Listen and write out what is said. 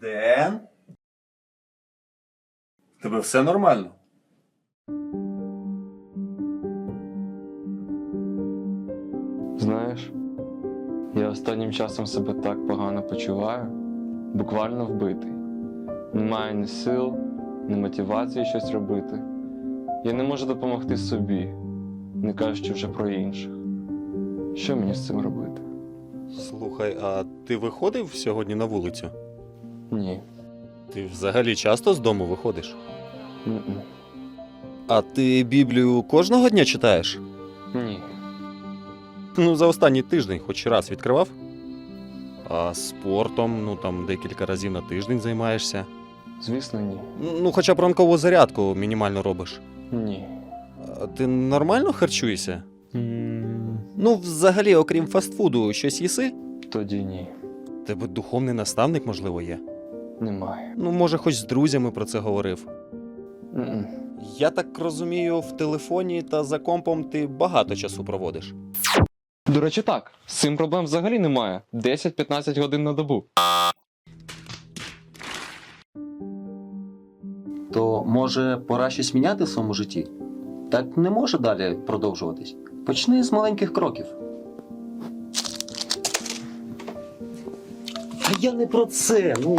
Ден? В Тебе все нормально? Знаєш, я останнім часом себе так погано почуваю, буквально вбитий. Немає ні сил, ні мотивації щось робити. Я не можу допомогти собі, не кажучи вже про інших. Що мені з цим робити? Слухай, а ти виходив сьогодні на вулицю? Ні. Ти взагалі часто з дому виходиш? М-м. А ти Біблію кожного дня читаєш? Ні. Ну, за останній тиждень хоч раз відкривав? А спортом, ну там декілька разів на тиждень займаєшся. Звісно, ні. Ну, хоча б ранкову зарядку мінімально робиш. Ні. А ти нормально харчуєшся? Ну, взагалі, окрім фастфуду, щось їси? Тоді ні. Тебе духовний наставник, можливо, є. Немає. Ну, може, хоч з друзями про це говорив. М-м. Я так розумію, в телефоні та за компом ти багато часу проводиш. До речі, так. З цим проблем взагалі немає. 10-15 годин на добу. То може пора щось міняти в своєму житті? Так не може далі продовжуватись. Почни з маленьких кроків. А я не про це. Ну,